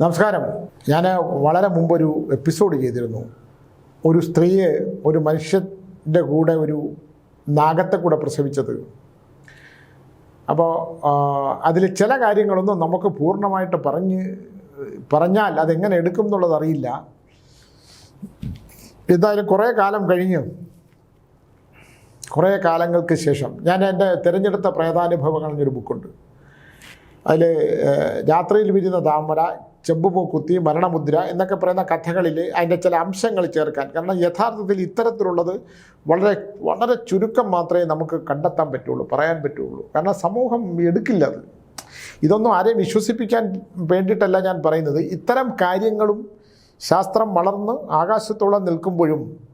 നമസ്കാരം. ഞാൻ വളരെ മുമ്പൊരു എപ്പിസോഡ് ചെയ്തിരുന്നു. ഒരു സ്ത്രീയെ ഒരു മനുഷ്യന്റെ കൂടെ ഒരു നാഗത്തെ കൂടെ പ്രസവിച്ചത്. അപ്പോൾ അതിൽ ചില കാര്യങ്ങളൊന്നും നമുക്ക് പൂർണമായിട്ട് പറഞ്ഞ് പറഞ്ഞാൽ അതെങ്ങനെ എടുക്കും എന്നുള്ളത് അറിയില്ല. എന്തായാലും കുറേ കാലം കഴിഞ്ഞ് കുറേ കാലങ്ങൾക്ക് ശേഷം ഞാൻ എന്റെ തിരഞ്ഞെടുത്ത പ്രേതാനുഭവങ്ങൾ എന്നൊരു ബുക്കുണ്ട്. അതിൽ രാത്രിയിൽ വിരുന്ന താമര കുത്തി മരണമുദ്ര എന്നൊക്കെ പറയുന്ന കഥകളിൽ അതിന്റെ ചില അംശങ്ങൾ ചേർക്കാൻ. കാരണം യഥാർത്ഥത്തിൽ ഇത്തരത്തിലുള്ളത് വളരെ വളരെ ചുരുക്കം മാത്രമേ നമുക്ക് കണ്ടെത്താൻ പറ്റുള്ളൂ പറയാൻ പറ്റുള്ളൂ. കാരണം സമൂഹം എടുക്കില്ല അത്. ഇതൊന്നും ആരെയും വിശ്വസിപ്പിക്കാൻ വേണ്ടിയിട്ടല്ല ഞാൻ പറയുന്നത്. ഇത്തരം കാര്യങ്ങളും ശാസ്ത്രം വളർന്ന് ആകാശത്തോളം നിൽക്കുമ്പോഴും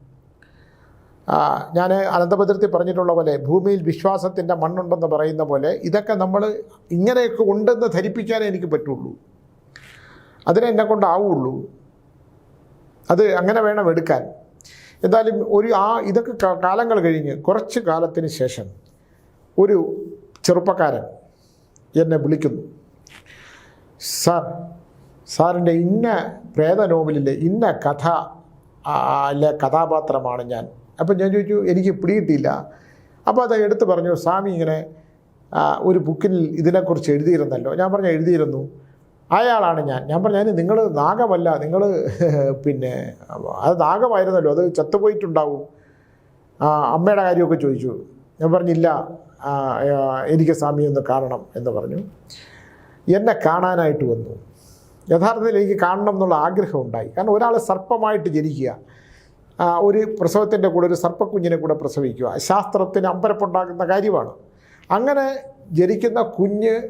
ഞാൻ അനന്തഭദ്രത്തിൽ പറഞ്ഞിട്ടുള്ള പോലെ ഭൂമിയിൽ വിശ്വാസത്തിന്റെ മണ്ണുണ്ടെന്ന് പറയുന്ന പോലെ ഇതൊക്കെ നമ്മൾ ഇങ്ങനെയൊക്കെ ഉണ്ടെന്ന് ധരിപ്പിക്കാനേ എനിക്ക് പറ്റുള്ളൂ. അതിനെ എന്നെ കൊണ്ടാവുള്ളൂ. അത് അങ്ങനെ വേണം എടുക്കാൻ. എന്തായാലും ഒരു ആ ഇതൊക്കെ കാലങ്ങൾ കഴിഞ്ഞ് കുറച്ച് കാലത്തിന് ശേഷം ഒരു ചെറുപ്പക്കാരൻ എന്നെ വിളിക്കുന്നു. സാർ സാറിന്റെ ഇന്ന പ്രേത നോവലിലെ ഇന്ന കഥ അല്ലെ കഥാപാത്രമാണ് ഞാൻ. അപ്പം ഞാൻ ചോദിച്ചു എനിക്ക് പിടികിട്ടിയില്ല അപ്പോൾ അത് എടുത്ത് പറഞ്ഞു സ്വാമി ഇങ്ങനെ ഒരു ബുക്കിൽ ഇതിനെക്കുറിച്ച് എഴുതിയിരുന്നല്ലോ. ഞാൻ പറഞ്ഞു എഴുതിയിരുന്നു. അയാളാണ് ഞാൻ. ഞാൻ പറഞ്ഞു നിങ്ങൾ നാഗമല്ല നിങ്ങൾ പിന്നെ അത് നാഗമായിരുന്നല്ലോ അത് ചത്തുപോയിട്ടുണ്ടാവും. അമ്മയുടെ കാര്യമൊക്കെ ചോദിച്ചു. ഞാൻ പറഞ്ഞില്ല എനിക്ക് സ്വാമി ഒന്ന് കാണണം എന്ന് പറഞ്ഞു. എന്നെ കാണാനായിട്ട് വന്നു. യഥാർത്ഥത്തിൽ എനിക്ക് കാണണം എന്നുള്ള ആഗ്രഹം ഉണ്ടായി. കാരണം ഒരാൾ സർപ്പമായിട്ട് ജനിക്കുക ഒരു പ്രസവത്തിന്റെ കൂടെ ഒരു സർപ്പക്കുഞ്ഞിനെ കൂടെ പ്രസവിക്കുക. ശാസ്ത്രത്തിന് അമ്പരപ്പുണ്ടാകുന്ന കാര്യമാണ്. അങ്ങനെ ജനിക്കുന്ന കുഞ്ഞ്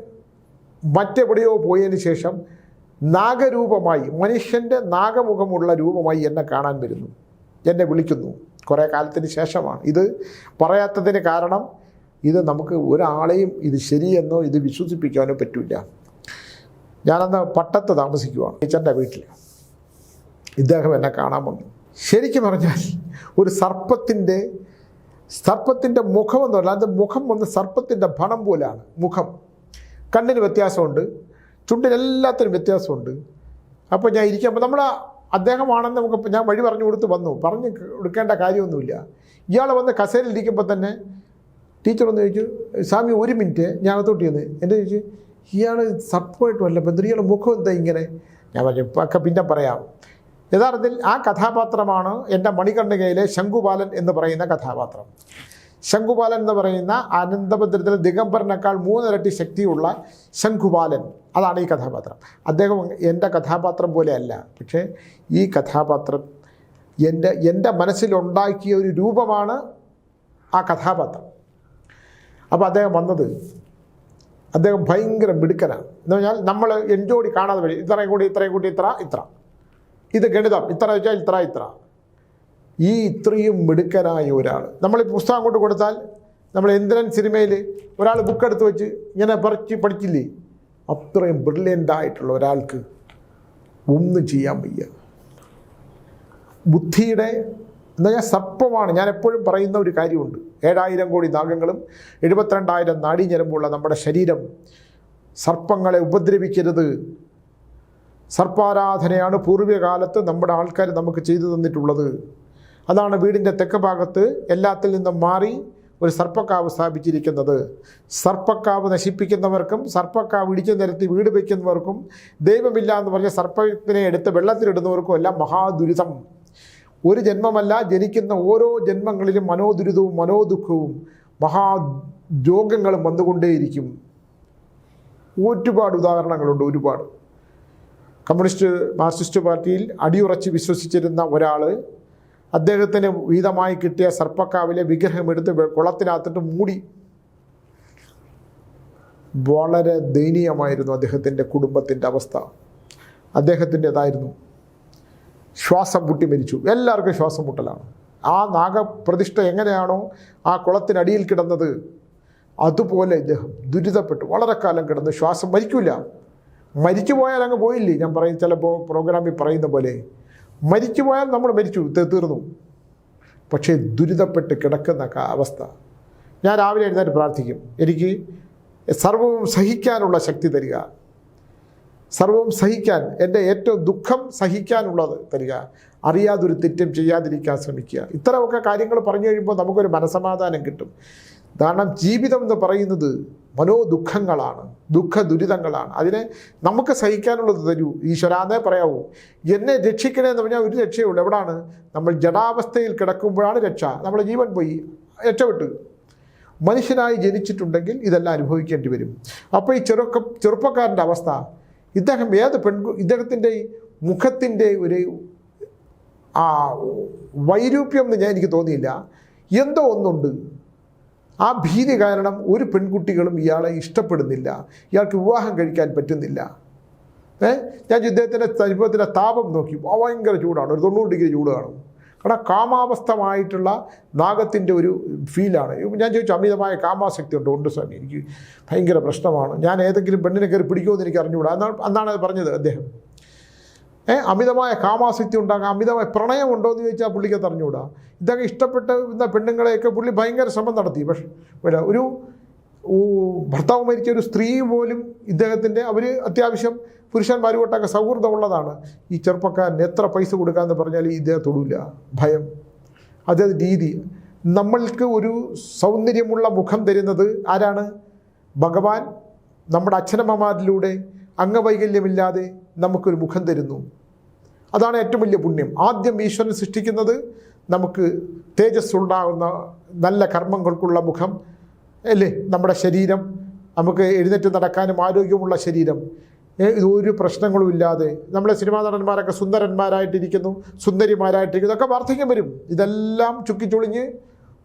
മറ്റെവിടെയോ പോയതിന് ശേഷം നാഗരൂപമായി മനുഷ്യന്റെ നാഗമുഖമുള്ള രൂപമായി എന്നെ കാണാൻ വരുന്നു. എന്നെ വിളിക്കുന്നു. കുറേ കാലത്തിന് ശേഷമാണ്. ഇത് പറയാത്തതിന് കാരണം ഇത് നമുക്ക് ഒരാളെയും ഇത് ശരിയെന്നോ ഇത് വിശ്വസിപ്പിക്കാനോ പറ്റില്ല. ഞാനന്ന് പട്ടത്ത് താമസിക്കുവാണ് ടീച്ചറിന്റെ വീട്ടിൽ. ഇദ്ദേഹം എന്നെ കാണാൻ വന്നു. ശരിക്കും പറഞ്ഞാൽ ഒരു സർപ്പത്തിന്റെ സർപ്പത്തിന്റെ മുഖമെന്നല്ല അത് മുഖം വന്ന് സർപ്പത്തിന്റെ ഭണം പോലെയാണ് മുഖം. കണ്ണിന് വ്യത്യാസമുണ്ട് ചുണ്ടിനെല്ലാത്തിനും വ്യത്യാസമുണ്ട്. അപ്പോൾ ഞാൻ ഇരിക്കുമ്പോൾ നമ്മൾ അദ്ദേഹമാണെന്ന് നമുക്ക് ഞാൻ വഴി പറഞ്ഞു കൊടുത്ത് വന്നു. പറഞ്ഞു കൊടുക്കേണ്ട കാര്യമൊന്നുമില്ല. ഇയാൾ വന്ന് കസേരയിൽ ഇരിക്കുമ്പോൾ തന്നെ ടീച്ചർ ഒന്ന് ചോദിച്ചു സ്വാമി ഒരു മിനിറ്റ് ഞാൻ അകത്തോട്ട് ചെന്ന്. എന്റെ ചോദിച്ചു? ഇയാൾ സർപ്പമായിട്ട് വല്ല ബന്ധം ഇയാളുടെ മുഖം എന്താ ഇങ്ങനെ? ഞാൻ പറഞ്ഞു ഒക്കെ പിന്നെ പറയാം. യഥാർത്ഥത്തിൽ ആ കഥാപാത്രമാണ് എന്റെ മണികണ്ണികയിലെ ശംഖുപാലൻ എന്ന് പറയുന്ന കഥാപാത്രം. ശംഖുപാലൻ എന്ന് പറയുന്ന അനന്തഭദ്രത്തിലെ ദിഗംബരനേക്കാൾ മൂന്നിരട്ടി ശക്തിയുള്ള ശംഖുപാലൻ. അതാണ് ഈ കഥാപാത്രം. അദ്ദേഹം എന്റെ കഥാപാത്രം പോലെയല്ല. പക്ഷേ ഈ കഥാപാത്രം എന്റെ എന്റെ മനസ്സിലുണ്ടാക്കിയ ഒരു രൂപമാണ് ആ കഥാപാത്രം. അപ്പോൾ അദ്ദേഹം വന്നത് അദ്ദേഹം ഭയങ്കര മിടുക്കനാണ്. എന്ന് പറഞ്ഞാൽ നമ്മൾ എൻജോടി കാണാതെ വഴി ഇത്രയും കൂടി ഇത്രയും കൂടി ഇത്ര ഇത്ര. ഇത് ഗണിതം. ഇത്ര വെച്ചാൽ ഇത്ര ഇത്ര. ഈ ഇത്രയും മിടുക്കനായ ഒരാൾ നമ്മൾ ഈ പുസ്തകം കൊണ്ട് കൊടുത്താൽ നമ്മൾ എന്തിനൻ സിനിമയിൽ ഒരാൾ ബുക്ക് എടുത്ത് വെച്ച് ഇങ്ങനെ പറിച്ച് പഠിച്ചില്ലേ? അത്രയും ബ്രില്യന്റ് ആയിട്ടുള്ള ഒരാൾക്ക് ഒന്നും ചെയ്യാൻ വയ്യ. ബുദ്ധിയുടെ എന്താ ഞാൻ സർപ്പമാണ്. ഞാൻ എപ്പോഴും പറയുന്ന ഒരു കാര്യമുണ്ട്. ഏഴായിരം കോടി നാഗങ്ങളും എഴുപത്തിരണ്ടായിരം നാഡീഞരമ്പുള്ള നമ്മുടെ ശരീരം സർപ്പങ്ങളെ ഉപദ്രവിക്കരുത്. സർപ്പാരാധനയാണ് പൂർവകാലത്ത് നമ്മുടെ ആൾക്കാർ നമുക്ക് ചെയ്തു തന്നിട്ടുള്ളത്. അതാണ് വീടിന്റെ തെക്ക് ഭാഗത്ത് എല്ലാത്തിൽ നിന്നും മാറി ഒരു സർപ്പക്കാവ് സ്ഥാപിച്ചിരിക്കുന്നത്. സർപ്പക്കാവ് നശിപ്പിക്കുന്നവർക്കും സർപ്പക്കാവ് ഇടിച്ചു നിരത്തി വീട് വയ്ക്കുന്നവർക്കും ദൈവമില്ല എന്ന് പറഞ്ഞ സർപ്പത്തിനെ എടുത്ത് വെള്ളത്തിലിടുന്നവർക്കും എല്ലാം മഹാദുരിതം. ഒരു ജന്മമല്ല ജനിക്കുന്ന ഓരോ ജന്മങ്ങളിലും മനോദുരിതവും മനോദുഃഖവും മഹാരോഗങ്ങളും വന്നുകൊണ്ടേയിരിക്കും. ഒരുപാട് ഉദാഹരണങ്ങളുണ്ട് ഒരുപാട്. കമ്മ്യൂണിസ്റ്റ് മാർക്സിസ്റ്റ് പാർട്ടിയിൽ അടിയുറച്ച് വിശ്വസിച്ചിരുന്ന ഒരാൾ അദ്ദേഹത്തിന് വീതമായി കിട്ടിയ സർപ്പക്കാവിലെ വിഗ്രഹം എടുത്ത് വെ- കുളത്തിനകത്തിട്ട് മൂടി. വളരെ ദയനീയമായിരുന്നു അദ്ദേഹത്തിന്റെ കുടുംബത്തിന്റെ അവസ്ഥ. അദ്ദേഹത്തിന്റെതായിരുന്നു. ശ്വാസം മുട്ടി മരിച്ചു. എല്ലാവർക്കും ശ്വാസം മുട്ടലാണ്. ആ നാഗപ്രതിഷ്ഠ എങ്ങനെയാണോ ആ കുളത്തിനടിയിൽ കിടന്നത് അതുപോലെ ഇദ്ദേഹം ദുരിതപ്പെട്ടു. വളരെ കാലം കിടന്ന് ശ്വാസം മരിക്കില്ല മരിച്ചു പോയാൽ അങ്ങ് പോയില്ലേ? ഞാൻ പറയും ചിലപ്പോൾ പ്രോഗ്രാമിൽ പറയുന്ന പോലെ. മരിച്ചു പോയാൽ നമ്മൾ മരിച്ചു തീർന്നു. പക്ഷേ ദുരിതപ്പെട്ട് കിടക്കുന്ന അവസ്ഥ. ഞാൻ രാവിലെ എഴുന്നേറ്റ് പ്രാർത്ഥിക്കും. എനിക്ക് സർവവും സഹിക്കാനുള്ള ശക്തി തരിക. സർവവും സഹിക്കാൻ എന്റെ ഏറ്റവും ദുഃഖം സഹിക്കാനുള്ളത് തരിക. അറിയാതൊരു തെറ്റും ചെയ്യാതിരിക്കാൻ ശ്രമിക്കുക. ഇത്തരമൊക്കെ കാര്യങ്ങൾ പറഞ്ഞു കഴിയുമ്പോൾ നമുക്കൊരു മനസമാധാനം കിട്ടും. കാരണം ജീവിതം എന്ന് പറയുന്നത് മനോദുഃഖങ്ങളാണ് ദുഃഖ ദുരിതങ്ങളാണ് അതിനെ നമുക്ക് സഹിക്കാനുള്ളത് തരൂ. ഈശ്വരാന്നേ പറയാവൂ. എന്നെ രക്ഷിക്കണേ എന്ന് പറഞ്ഞാൽ ഒരു രക്ഷയുള്ളൂ എവിടാണ്? നമ്മൾ ജടാവസ്ഥയിൽ കിടക്കുമ്പോഴാണ് രക്ഷ. നമ്മുടെ ജീവൻ പോയി. രക്ഷപ്പെട്ടു. മനുഷ്യനായി ജനിച്ചിട്ടുണ്ടെങ്കിൽ ഇതെല്ലാം അനുഭവിക്കേണ്ടി വരും. അപ്പോൾ ഈ ചെറുക്ക ചെറുപ്പക്കാരന്റെ അവസ്ഥ ഇദ്ദേഹം ഏത് പെൺകു ഇദ്ദേഹത്തിന്റെ മുഖത്തിന്റെ ഒരു ആ വൈരൂപ്യം എന്ന് ഞാൻ എനിക്ക് തോന്നിയില്ല. എന്തോ ഒന്നുണ്ട്. ആ ഭീതി കാരണം ഒരു പെൺകുട്ടികളും ഇയാളെ ഇഷ്ടപ്പെടുന്നില്ല. ഇയാൾക്ക് വിവാഹം കഴിക്കാൻ പറ്റുന്നില്ല. ഏ? ഞാൻ ഇദ്ദേഹത്തിന്റെ ശരീരത്തിന്റെ താപം നോക്കി. ഭയങ്കര ചൂടാണ്. ഒരു തൊണ്ണൂറ് ഡിഗ്രി ചൂട് കാണും. കാരണം കാമാവസ്ഥമായിട്ടുള്ള നാഗത്തിന്റെ ഒരു ഫീലാണ്. ഞാൻ ചോദിച്ചു അമിതമായ കാമാശക്തി ഉണ്ട്? ഉണ്ട് സ്വാമി. എനിക്ക് ഭയങ്കര പ്രശ്നമാണ്. ഞാൻ ഏതെങ്കിലും പെണ്ണിനെ കയറി പിടിക്കുമെന്ന് എനിക്ക് അറിഞ്ഞുകൂടാ. എന്നാണ് അന്നാണ് പറഞ്ഞത് അദ്ദേഹം. അമിതമായ കാമാസക്തി ഉണ്ടാകാം അമിതമായ പ്രണയം ഉണ്ടോ എന്ന് ചോദിച്ചാൽ പുള്ളിക്ക് തറിഞ്ഞുകൂടാ ഇതൊക്കെ ഇഷ്ടപ്പെട്ട പെണ്ണുങ്ങളെയൊക്കെ പുള്ളി ഭയങ്കര ശ്രമം നടത്തി. പക്ഷേ ഒരു ഭർത്താവ് മരിച്ച ഒരു സ്ത്രീ പോലും ഇദ്ദേഹത്തിന്റെ അവർ അത്യാവശ്യം പുരുഷന്മാരുമായിട്ടൊക്കെ സൗഹൃദമുള്ളതാണ്. ഈ ചെറുപ്പക്കാരൻ എത്ര പൈസ കൊടുക്കാമെന്ന് പറഞ്ഞാൽ ഈ ഇദ്ദേഹം തൊടില്ല ഭയം. അതായത് രീതി. നമ്മൾക്ക് ഒരു സൗന്ദര്യമുള്ള മുഖം തരുന്നത് ആരാണ്? ഭഗവാൻ. നമ്മുടെ അച്ഛനമ്മമാരിലൂടെ അംഗവൈകല്യമില്ലാതെ നമുക്കൊരു മുഖം തരുന്നു. അതാണ് ഏറ്റവും വലിയ പുണ്യം. ആദ്യം ഈശ്വരൻ സൃഷ്ടിക്കുന്നത് നമുക്ക് തേജസ് ഉണ്ടാകുന്ന നല്ല കർമ്മങ്ങൾക്കുള്ള മുഖം അല്ലേ? നമ്മുടെ ശരീരം നമുക്ക് എഴുന്നേറ്റ് നടക്കാനും ആരോഗ്യമുള്ള ശരീരം. ഒരു പ്രശ്നങ്ങളും ഇല്ലാതെ നമ്മളെ സിനിമാ നടന്മാരൊക്കെ സുന്ദരന്മാരായിട്ടിരിക്കുന്നു സുന്ദരിമാരായിട്ടിരിക്കുന്നു ഒക്കെ വാർദ്ധക്യം വരും. ഇതെല്ലാം ചുക്കിച്ചുളിഞ്ഞ്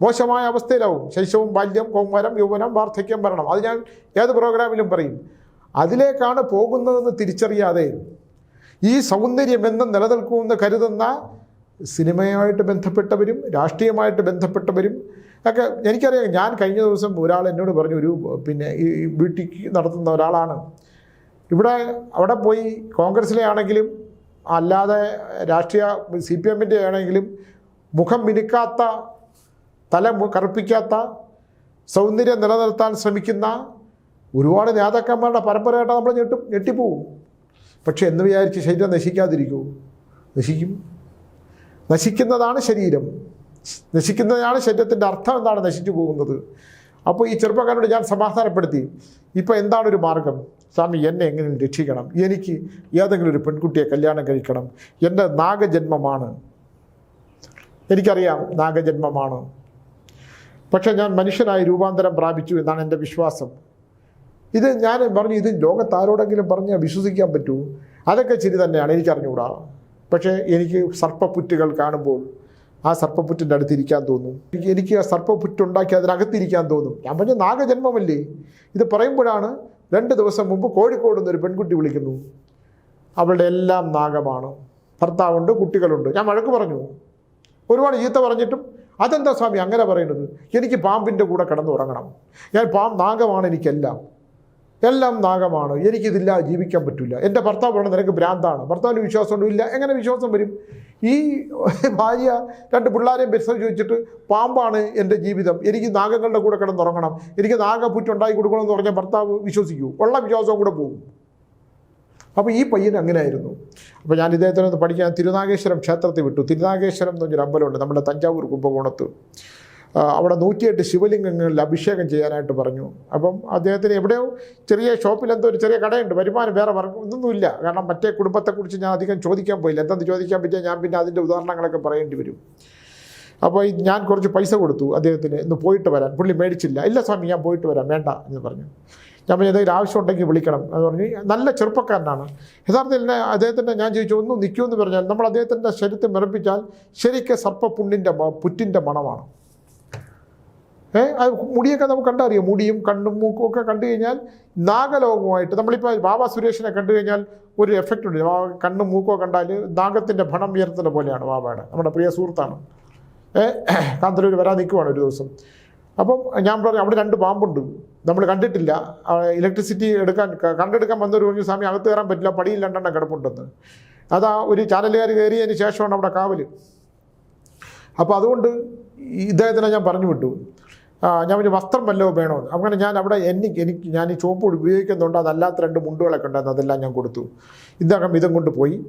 മോശമായ അവസ്ഥയിലാവും. ശൈശവും ബാല്യം കൗമാരം യൗവനം വാർദ്ധക്യം വരണം. അത് ഞാൻ ഏത് പ്രോഗ്രാമിലും പറയും. അതിലേക്കാണ് പോകുന്നതെന്ന് തിരിച്ചറിയാതെ ഈ സൗന്ദര്യം എന്നും നിലനിൽക്കുമെന്ന് കരുതുന്ന സിനിമയുമായിട്ട് ബന്ധപ്പെട്ടവരും രാഷ്ട്രീയമായിട്ട് ബന്ധപ്പെട്ടവരും ഒക്കെ എനിക്കറിയാം ഞാൻ കഴിഞ്ഞ ദിവസം ഒരാൾ എന്നോട് പറഞ്ഞു ഒരു പിന്നെ ഈ ബ്യൂട്ടി നടത്തുന്ന ഒരാളാണ്. ഇവിടെ അവിടെ പോയി കോൺഗ്രസിലെ ആണെങ്കിലും അല്ലാതെ രാഷ്ട്രീയ സി പി എമ്മിന്റെ ആണെങ്കിലും മുഖം മിനുക്കാത്ത തല കറുപ്പിക്കാത്ത സൗന്ദര്യം നിലനിർത്താൻ ശ്രമിക്കുന്ന ഒരുപാട് നേതാക്കന്മാരുടെ പരമ്പരയായിട്ട് നമ്മൾ ഞെട്ടും ഞെട്ടിപ്പോവും. പക്ഷെ എന്ന് വിചാരിച്ച് ശരീരം നശിക്കാതിരിക്കൂ. നശിക്കും. നശിക്കുന്നതാണ് ശരീരം. നശിക്കുന്നതാണ് ശരീരത്തിന്റെ അർത്ഥം എന്താണ് നശിച്ചു പോകുന്നത്. അപ്പോൾ ഈ ചെറുപ്പക്കാരോട് ഞാൻ സമാധാനപ്പെടുത്തി. ഇപ്പോൾ എന്താണ് ഒരു മാർഗം? സ്വാമി എന്നെ എങ്ങനെ രക്ഷിക്കണം? എനിക്ക് ഏതെങ്കിലും ഒരു പെൺകുട്ടിയെ കല്യാണം കഴിക്കണം. എന്റെ നാഗജന്മമാണ്. എനിക്കറിയാം നാഗജന്മമാണ്. പക്ഷേ ഞാൻ മനുഷ്യനായി രൂപാന്തരം പ്രാപിച്ചു എന്നാണ് എന്റെ വിശ്വാസം. ഇത് ഞാൻ പറഞ്ഞു ഇത് ലോകത്താരോടെങ്കിലും പറഞ്ഞ് വിശ്വസിക്കാൻ പറ്റൂ അതൊക്കെ ശരി തന്നെയാണ് എനിക്കറിഞ്ഞുകൂടാ പക്ഷേ എനിക്ക് സർപ്പപ്പുറ്റുകൾ കാണുമ്പോൾ ആ സർപ്പപ്പുറ്റിന്റെ അടുത്തിരിക്കാൻ തോന്നും. എനിക്ക് ആ സർപ്പപ്പുറ്റുണ്ടാക്കി അതിനകത്തിരിക്കാൻ തോന്നും. ഞാൻ പറഞ്ഞ നാഗജന്മമല്ലേ? ഇത് പറയുമ്പോഴാണ് രണ്ട് ദിവസം മുമ്പ് കോഴിക്കോട് നിന്ന് ഒരു പെൺകുട്ടി വിളിക്കുന്നു. അവളുടെ എല്ലാം നാഗമാണ്. ഭർത്താവുണ്ട് കുട്ടികളുണ്ട്. ഞാൻ വഴക്ക് പറഞ്ഞു. ഒരുപാട് ചീത്ത പറഞ്ഞിട്ടും അതെന്താ സ്വാമി അങ്ങനെ പറയുന്നത്? എനിക്ക് പാമ്പിന്റെ കൂടെ കിടന്നുറങ്ങണം. ഞാൻ പാമ്പ് നാഗമാണ് എനിക്കെല്ലാം. എല്ലാം നാഗമാണ്. എനിക്കിതില്ല ജീവിക്കാൻ പറ്റില്ല എന്റെ ഭർത്താവ് പറഞ്ഞു നിനക്ക് ഭ്രാന്താണ്. ഭർത്താവിന് വിശ്വാസമൊന്നും ഇല്ല. എങ്ങനെ വിശ്വാസം വരും? ഈ ഭാര്യ രണ്ട് പിള്ളേരെയും ബെസ് ചോദിച്ചിട്ട് പാമ്പാണ് എന്റെ ജീവിതം. എനിക്ക് നാഗങ്ങളുടെ കൂടെ കിടന്നുറങ്ങണം. എനിക്ക് നാഗപ്പുറ്റുണ്ടാക്കി കൊടുക്കണമെന്ന് പറഞ്ഞ ഭർത്താവ് വിശ്വസിക്കൂ. ഉള്ള വിശ്വാസവും കൂടെ പോകും. അപ്പോൾ ഈ പയ്യൻ അങ്ങനെയായിരുന്നു. അപ്പോൾ ഞാൻ ഇദ്ദേഹത്തിനൊന്ന് പഠിക്കാൻ തിരുനാഗേശ്വരം ക്ഷേത്രത്തിൽ വിട്ടു. തിരുനാഗേശ്വരം എന്ന് പറഞ്ഞൊരു അമ്പലമുണ്ട് നമ്മുടെ തഞ്ചാവൂർ കുംഭകോണത്ത്. അവിടെ നൂറ്റിയെട്ട് ശിവലിംഗങ്ങളിൽ അഭിഷേകം ചെയ്യാനായിട്ട് പറഞ്ഞു. അപ്പം അദ്ദേഹത്തിന് എവിടെയോ ചെറിയ ഷോപ്പിൽ എന്തോ ഒരു ചെറിയ കടയുണ്ട്. വരുമാനം വേറെ വർക്കും ഒന്നുമില്ല. കാരണം മറ്റേ കുടുംബത്തെക്കുറിച്ച് ഞാൻ അധികം ചോദിക്കാൻ പോയില്ല. എന്തെന്ന് ചോദിക്കാൻ പറ്റിയാൽ ഞാൻ പിന്നെ അതിന്റെ ഉദാഹരണങ്ങളൊക്കെ പറയേണ്ടി വരും. അപ്പോൾ ഞാൻ കുറച്ച് പൈസ കൊടുത്തു അദ്ദേഹത്തിന്. ഇന്ന് പോയിട്ട് വരാൻ. പുള്ളി മേടിച്ചില്ല. ഇല്ല സ്വാമി ഞാൻ പോയിട്ട് വരാം. വേണ്ട എന്ന് പറഞ്ഞു. ഞാൻ പറഞ്ഞു എന്തെങ്കിലും ആവശ്യം ഉണ്ടെങ്കിൽ വിളിക്കണം എന്ന് പറഞ്ഞു. നല്ല ചെറുപ്പക്കാരനാണ്. യഥാർത്ഥത്തിൽ എന്നെ അദ്ദേഹത്തിന്റെ ഞാൻ ചോദിച്ചു ഒന്ന് നിൽക്കുമെന്ന് പറഞ്ഞാൽ നമ്മൾ അദ്ദേഹത്തിന്റെ ശരീരത്തെ മിറപ്പിച്ചാൽ ശരിക്കും സർപ്പ പുണ്ണിന്റെ പുറ്റിന്റെ മണമാണ്. ഏ? അത് മുടിയൊക്കെ നമുക്ക് കണ്ടറിയാം? മുടിയും കണ്ണും മൂക്കും ഒക്കെ കണ്ടു കഴിഞ്ഞാൽ നാഗലോകമായിട്ട് നമ്മളിപ്പോൾ ബാബ സുരേഷിനെ കണ്ടു കഴിഞ്ഞാൽ ഒരു എഫക്റ്റ് ഉണ്ട്. കണ്ണും മൂക്കോ കണ്ടാൽ നാഗത്തിന്റെ ഭണം ഉയർത്തുന്ന പോലെയാണ് ബാബയുടെ. നമ്മുടെ പ്രിയ സുഹൃത്താണ്. ഏഹ് കാന്തലൂർ വരാൻ നിൽക്കുവാണ് ഒരു ദിവസം. അപ്പം ഞാൻ പറഞ്ഞു അവിടെ രണ്ട് പാമ്പുണ്ട്. നമ്മൾ കണ്ടിട്ടില്ല. ഇലക്ട്രിസിറ്റി എടുക്കാൻ കണ്ടെടുക്കാൻ വന്നൊരു പറഞ്ഞു സ്വാമി അകത്ത് കയറാൻ പറ്റില്ല. പടിയിൽ രണ്ടെണ്ണം കിടപ്പുണ്ടെന്ന്. അതാ ഒരു ചാനലുകാർ കയറിയതിന് ശേഷമാണ് അവിടെ കാവൽ അപ്പോൾ അതുകൊണ്ട് ഇദ്ദേഹത്തിനെ ഞാൻ പറഞ്ഞു വിട്ടു. ഞാൻ ഒരു വസ്ത്രം വല്ലതും വേണോ അങ്ങനെ ഞാൻ അവിടെ എനിക്ക് എനിക്ക് ഞാൻ ഈ ചുവപ്പ് ഉപയോഗിക്കുന്നുണ്ട്. അതല്ലാത്ത രണ്ട് മുണ്ടുകളൊക്കെ ഉണ്ടായിരുന്നു. അതെല്ലാം ഞാൻ കൊടുത്തു. ഇതകം ഇതും കൊണ്ട് പോയി.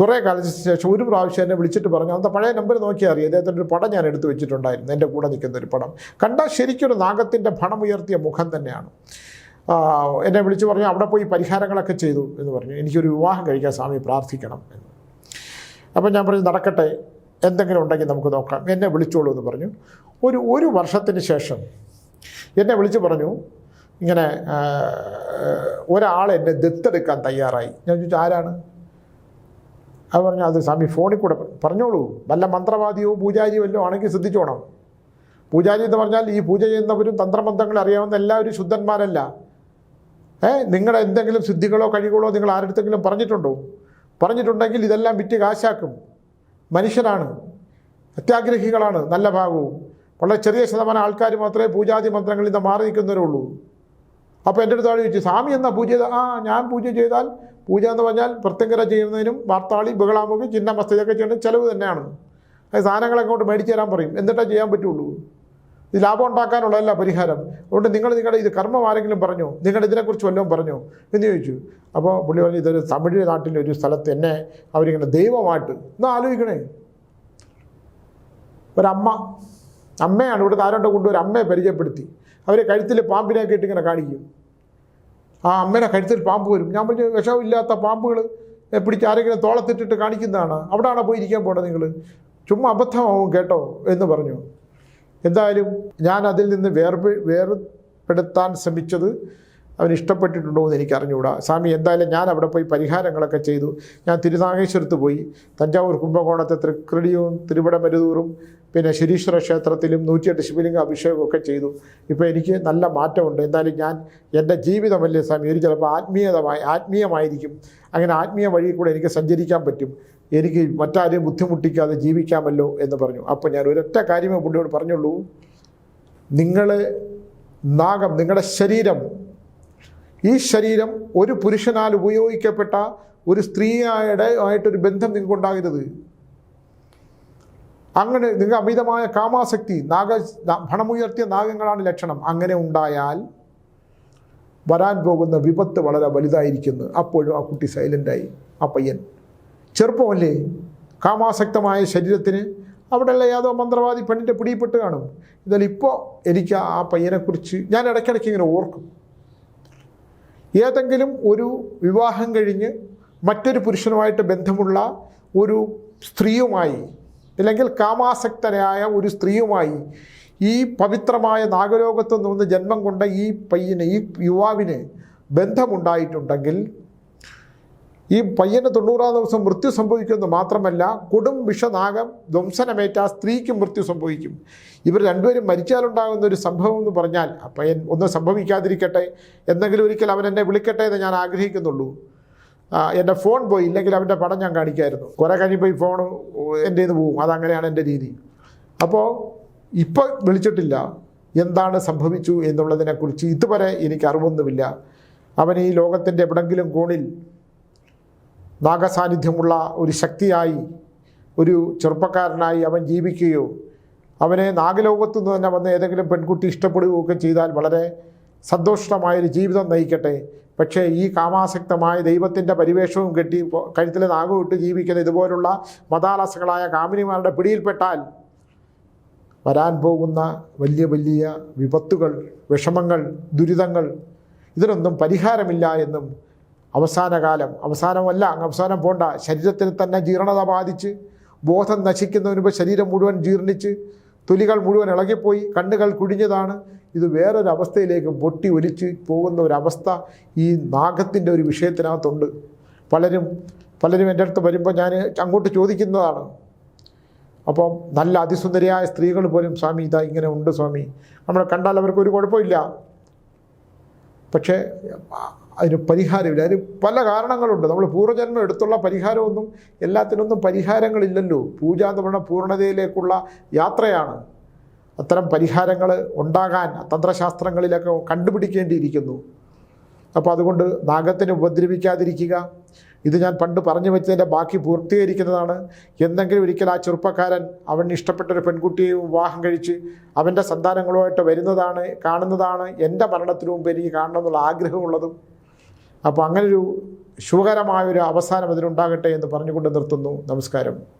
കുറേ കാലത്തിന് ശേഷം ഒരു പ്രാവശ്യം എന്നെ വിളിച്ചിട്ട് പറഞ്ഞു അന്നത്തെ പഴയ നമ്പർ നോക്കിയാൽ അറിയാം? അദ്ദേഹത്തിന്റെ ഒരു പടം ഞാൻ എടുത്തു വെച്ചിട്ടുണ്ടായിരുന്നു. എന്റെ കൂടെ നിൽക്കുന്ന ഒരു പടം. കണ്ടാൽ ശരിക്കൊരു നാഗത്തിന്റെ ഭണമുയർത്തിയ മുഖം തന്നെയാണ്. എന്നെ വിളിച്ച് പറഞ്ഞു അവിടെ പോയി പരിഹാരങ്ങളൊക്കെ ചെയ്തു എന്ന് പറഞ്ഞു. എനിക്കൊരു വിവാഹം കഴിക്കാൻ സ്വാമി പ്രാർത്ഥിക്കണം എന്ന്. അപ്പം ഞാൻ പറഞ്ഞു നടക്കട്ടെ. എന്തെങ്കിലും ഉണ്ടെങ്കിൽ നമുക്ക് നോക്കാം. എന്നെ വിളിച്ചോളൂ എന്ന് പറഞ്ഞു. ഒരു ഒരു വർഷത്തിന് ശേഷം എന്നെ വിളിച്ചു പറഞ്ഞു ഇങ്ങനെ ഒരാൾ എന്നെ ദത്തെടുക്കാൻ തയ്യാറായി. ഞാൻ ചോദിച്ചു ആരാണ്? അത് പറഞ്ഞു അത് സ്വാമി ഫോണിൽ കൂടെ പറ- പറഞ്ഞോളൂ. വല്ല മന്ത്രവാദിയോ പൂജാരിയോ എല്ലോ ആണെങ്കിൽ ശ്രദ്ധിച്ചോണം. പൂജാരി എന്ന് പറഞ്ഞാൽ ഈ പൂജ ചെയ്യുന്നവരും തന്ത്രമന്ത്രങ്ങൾ അറിയാവുന്ന എല്ലാവരും ശുദ്ധന്മാരല്ല. ഏ നിങ്ങളുടെ എന്തെങ്കിലും സിദ്ധികളോ കഴിവുകളോ നിങ്ങൾ ആരുടെടുത്തെങ്കിലും പറഞ്ഞിട്ടുണ്ടോ? പറഞ്ഞിട്ടുണ്ടെങ്കിൽ ഇതെല്ലാം വിറ്റ് കാശാക്കും. മനുഷ്യരാണ്. അത്യാഗ്രഹികളാണ്. നല്ല ഭാഗവും. വളരെ ചെറിയ ശതമാനം ആൾക്കാർ മാത്രമേ പൂജാതി മന്ത്രങ്ങളിൽ നിന്ന് മാറി നിൽക്കുന്നവരേ ഉള്ളൂ അപ്പോൾ എന്റെ അടുത്ത് ചോദിച്ചു സ്വാമി എന്നാ പൂജ ചെയ്ത ആ ഞാൻ പൂജ ചെയ്താൽ പൂജ എന്ന് പറഞ്ഞാൽ പ്രത്യങ്കര ചെയ്യുന്നതിനും വാർത്താളി ബഹളാമുഖി ചിഹ്നമസ്ത ഇതൊക്കെ ചെയ്യേണ്ട ചിലവ് തന്നെയാണ്. അത് സാധനങ്ങൾ അങ്ങോട്ട് മേടിച്ചു തരാൻ പറയും. എന്നിട്ടേ ചെയ്യാൻ പറ്റുള്ളൂ. ഇത് ലാഭം ഉണ്ടാക്കാനുള്ളതല്ല പരിഹാരം. അതുകൊണ്ട് നിങ്ങൾ നിങ്ങളുടെ ഇത് കർമ്മം ആരെങ്കിലും പറഞ്ഞു നിങ്ങളുടെ ഇതിനെക്കുറിച്ച് വല്ലതും പറഞ്ഞു എന്ന് ചോദിച്ചു. അപ്പോൾ പുള്ളി പറഞ്ഞു ഇതൊരു തമിഴ് നാട്ടിലെ ഒരു സ്ഥലത്ത് എന്നെ അവരിങ്ങനെ ദൈവമായിട്ട് ഒന്ന് ആലോചിക്കണേ. ഒരമ്മ അമ്മയാണ് ഇവിടുത്തെ കൊണ്ട് ഒരു അമ്മയെ പരിചയപ്പെടുത്തി. അവരെ കഴുത്തിൽ പാമ്പിനെ കേട്ട് ഇങ്ങനെ കാണിക്കും. ആ അമ്മയുടെ കഴുത്തിൽ പാമ്പ് വരും. ഞാൻ പറഞ്ഞു വിഷമില്ലാത്ത പാമ്പുകൾ പിടിച്ച് ആരെങ്കിലും തോളത്തിട്ടിട്ട് കാണിക്കുന്നതാണ്. അവിടെയാണോ പോയി ഇരിക്കാൻ പോകേണ്ടത് നിങ്ങൾ? ചുമ്മാ അബദ്ധമാവും കേട്ടോ എന്ന് പറഞ്ഞു. എന്തായാലും ഞാൻ അതിൽ നിന്ന് വേർപെ വേർപെടുത്താൻ ശ്രമിച്ചത് അവൻ ഇഷ്ടപ്പെട്ടിട്ടുണ്ടോ എന്ന് എനിക്ക് അറിഞ്ഞുകൂടാ സ്വാമി എന്തായാലും ഞാൻ അവിടെ പോയി പരിഹാരങ്ങളൊക്കെ ചെയ്തു. ഞാൻ തിരുനാഗേശ്വരത്ത് പോയി. തഞ്ചാവൂർ കുംഭകോണത്തെ തൃക്കൃടിയും തിരുവിടമരുതൂറും പിന്നെ ശരീശ്വര ക്ഷേത്രത്തിലും നൂറ്റിയെട്ട് ശിവലിംഗ അഭിഷേകമൊക്കെ ചെയ്തു. ഇപ്പോൾ എനിക്ക് നല്ല മാറ്റമുണ്ട്. എന്തായാലും ഞാൻ എന്റെ ജീവിതമല്ലേ സ്വാമി? ഒരു ചിലപ്പോൾ ആത്മീയതമായി ആത്മീയമായിരിക്കും. അങ്ങനെ ആത്മീയ വഴി കൂടെ എനിക്ക് സഞ്ചരിക്കാൻ പറ്റും. എനിക്ക് മറ്റാരെയും ബുദ്ധിമുട്ടിക്കാതെ ജീവിക്കാമല്ലോ എന്ന് പറഞ്ഞു. അപ്പോൾ ഞാൻ ഒരൊറ്റ കാര്യമേ പുള്ളിയോട് പറഞ്ഞുള്ളൂ. നിങ്ങൾ നാഗം നിങ്ങളുടെ ശരീരം ഈ ശരീരം ഒരു പുരുഷനാൽ ഉപയോഗിക്കപ്പെട്ട ഒരു സ്ത്രീയുടെ ആയിട്ടൊരു ബന്ധം നിങ്ങൾക്കുണ്ടാകരുത് അങ്ങനെ നിങ്ങൾ അമിതമായ കാമാസക്തി നാഗ ഭണമുയർത്തിയ നാഗങ്ങളാണ് ലക്ഷണം. അങ്ങനെ ഉണ്ടായാൽ വരാൻ പോകുന്ന വിപത്ത് വളരെ വലുതായിരിക്കുന്നു. അപ്പോഴും ആ കുട്ടി സൈലന്റായി ആ പയ്യൻ. ചെറുപ്പമല്ലേ? കാമാസക്തമായ ശരീരത്തിന് അവിടെയുള്ള യാതോ മന്ത്രവാദി പെണ്ണിന്റെ പിടിയിൽപ്പെട്ട് കാണും. എന്നാൽ ഇപ്പോൾ എനിക്ക് ആ പയ്യനെക്കുറിച്ച് ഞാൻ ഇടയ്ക്കിടയ്ക്ക് ഇങ്ങനെ ഓർക്കും. ഏതെങ്കിലും ഒരു വിവാഹം കഴിഞ്ഞ് മറ്റൊരു പുരുഷനുമായിട്ട് ബന്ധമുള്ള ഒരു സ്ത്രീയുമായി അല്ലെങ്കിൽ കാമാസക്തനായ ഒരു സ്ത്രീയുമായി ഈ പവിത്രമായ നാഗലോകത്ത് നിന്ന് ജന്മം കൊണ്ട ഈ പയ്യന് ഈ യുവാവിന് ബന്ധമുണ്ടായിട്ടുണ്ടെങ്കിൽ ഈ പയ്യന് തൊണ്ണൂറാം ദിവസം മൃത്യു സംഭവിക്കുമെന്ന് മാത്രമല്ല കൊടും വിഷനാഗം ധ്വംസനമേറ്റ ആ സ്ത്രീക്ക് മൃത്യു സംഭവിക്കും. ഇവർ രണ്ടുപേരും മരിച്ചാലുണ്ടാകുന്ന ഒരു സംഭവം എന്ന് പറഞ്ഞാൽ ആ പയ്യൻ ഒന്നും സംഭവിക്കാതിരിക്കട്ടെ എന്നെങ്കിലും ഒരിക്കൽ അവൻ എന്നെ വിളിക്കട്ടെ എന്ന് ഞാൻ ആഗ്രഹിക്കുന്നുള്ളൂ. എന്റെ ഫോൺ പോയി ഇല്ലെങ്കിൽ അവന്റെ പടം ഞാൻ കാണിക്കായിരുന്നു. കുറേ കഴിഞ്ഞപ്പോൾ ഈ ഫോൺ എന്റെ ഇത് പോവും. അതങ്ങനെയാണ് എന്റെ രീതി. അപ്പോൾ ഇപ്പോൾ വിളിച്ചിട്ടില്ല. എന്താണ് സംഭവിച്ചു എന്നുള്ളതിനെക്കുറിച്ച് ഇതുവരെ എനിക്ക് അറിവൊന്നുമില്ല. അവൻ ഈ ലോകത്തിന്റെ എവിടെങ്കിലും കോണിൽ നാഗസാന്നിധ്യമുള്ള ഒരു ശക്തിയായി ഒരു ചെറുപ്പക്കാരനായി അവൻ ജീവിക്കുകയോ അവനെ നാഗലോകത്തു നിന്ന് തന്നെ വന്ന് ഏതെങ്കിലും പെൺകുട്ടി ഇഷ്ടപ്പെടുകയൊക്കെ ചെയ്താൽ വളരെ സന്തോഷമായൊരു ജീവിതം നയിക്കട്ടെ. പക്ഷേ ഈ കാമാസക്തമായ ദൈവത്തിന്റെ പരിവേഷവും കെട്ടി കഴുത്തിൽ നാഗവും ജീവിക്കുന്ന ഇതുപോലുള്ള മതാലസങ്ങളായ കാമിനിമാരുടെ പിടിയിൽപ്പെട്ടാൽ വരാൻ പോകുന്ന വലിയ വലിയ വിപത്തുകൾ വിഷമങ്ങൾ ദുരിതങ്ങൾ ഇതിനൊന്നും പരിഹാരമില്ല എന്നും അവസാന കാലം അവസാനമല്ല അങ്ങ് അവസാനം പോണ്ട. ശരീരത്തിൽ തന്നെ ജീർണത ബാധിച്ച് ബോധം നശിക്കുന്നതിന് മുമ്പ് ശരീരം മുഴുവൻ ജീർണിച്ച് തൊലികൾ മുഴുവൻ ഇളകിപ്പോയി കണ്ണുകൾ കുഴിഞ്ഞതാണ് ഇത് വേറൊരവസ്ഥയിലേക്ക് പൊട്ടി ഒലിച്ച് പോകുന്ന ഒരവസ്ഥ ഈ നാഗത്തിന്റെ ഒരു വിഷയത്തിനകത്തുണ്ട്. പലരും പലരും എന്റെ അടുത്ത് വരുമ്പോൾ ഞാൻ അങ്ങോട്ട് ചോദിക്കുന്നതാണ്. അപ്പം നല്ല അതിസുന്ദരിയായ സ്ത്രീകൾ പോലും സ്വാമി ഇതാ ഇങ്ങനെ ഉണ്ട് സ്വാമി. നമ്മൾ കണ്ടാൽ അവർക്ക് ഒരു കുഴപ്പമില്ല. പക്ഷേ അതിന് പരിഹാരമില്ല. അതിന് പല കാരണങ്ങളുണ്ട്. നമ്മൾ പൂർവജന്മം എടുത്തുള്ള പരിഹാരമൊന്നും എല്ലാത്തിനൊന്നും പരിഹാരങ്ങളില്ലല്ലോ. പൂജ എന്ന് പറയുന്ന പൂർണതയിലേക്കുള്ള യാത്രയാണ്. അത്തരം പരിഹാരങ്ങൾ ഉണ്ടാകാൻ തന്ത്രശാസ്ത്രങ്ങളിലൊക്കെ കണ്ടുപിടിക്കേണ്ടിയിരിക്കുന്നു. അപ്പോൾ അതുകൊണ്ട് നാഗത്തിനെ ഉപദ്രവിക്കാതിരിക്കുക. ഇത് ഞാൻ പണ്ട് പറഞ്ഞു വെച്ചതിന്റെ ബാക്കി പൂർത്തീകരിക്കുന്നതാണ്. എന്തെങ്കിലും ഒരിക്കൽ ആ ചെറുപ്പക്കാരൻ അവന് ഇഷ്ടപ്പെട്ടൊരു പെൺകുട്ടിയെ വിവാഹം കഴിച്ച് അവന്റെ സന്താനങ്ങളുമായിട്ട് വരുന്നതാണ് കാണുന്നതാണ് എന്റെ മരണത്തിനു മുമ്പ് എനിക്ക് കാണണമെന്നുള്ള ആഗ്രഹമുള്ളതും അപ്പോൾ അങ്ങനൊരു ശുഭകരമായൊരു അവസാനം അതിനുണ്ടാകട്ടെ എന്ന് പറഞ്ഞുകൊണ്ട് നിർത്തുന്നു. നമസ്കാരം.